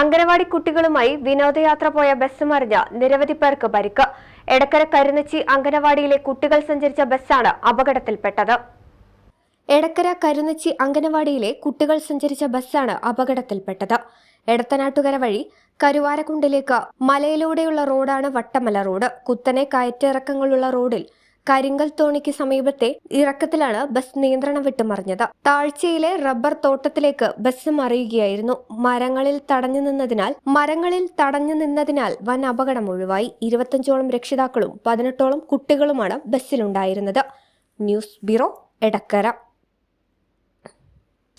Anganwadi കുട്ടികളുമായി വിനോദയാത്ര പോയ ബസ് മറിഞ്ഞ നിരവധി പേർക്ക് പരിക്ക്. എടക്കര കരുനച്ചി അംഗനവാടിയിലെ കുട്ടികൾ സഞ്ചരിച്ച ബസ്സാണ് അപകടത്തിൽപ്പെട്ടത്. എടക്കര കരുനച്ചി അംഗനവാടിയിലെ കുട്ടികൾ സഞ്ചരിച്ച ബസ്സാണ് അപകടത്തിൽപ്പെട്ടത്. എടത്തനാട്ടുകര വഴി കരുവാരക്കുണ്ടിലേക്ക് മലയിലൂടെയുള്ള റോഡാണ് വട്ടമല റോഡ്. കുത്തനെ കയറ്റിറക്കങ്ങളുള്ള റോഡിൽ കരിങ്കൽ തോണിക്ക് സമീപത്തെ ഇറക്കത്തിലാണ് ബസ് നിയന്ത്രണം വിട്ടുമറിഞ്ഞത്. താഴ്ചയിലെ റബ്ബർ തോട്ടത്തിലേക്ക് ബസ് മറിയുകയായിരുന്നു. മരങ്ങളിൽ തടഞ്ഞു നിന്നതിനാൽ മരങ്ങളിൽ തടഞ്ഞു നിന്നതിനാൽ വൻ അപകടം ഒഴിവായി. ഇരുപത്തഞ്ചോളം രക്ഷിതാക്കളും പതിനെട്ടോളം കുട്ടികളുമാണ് ബസ്സിലുണ്ടായിരുന്നത്. News bureau Edakkara.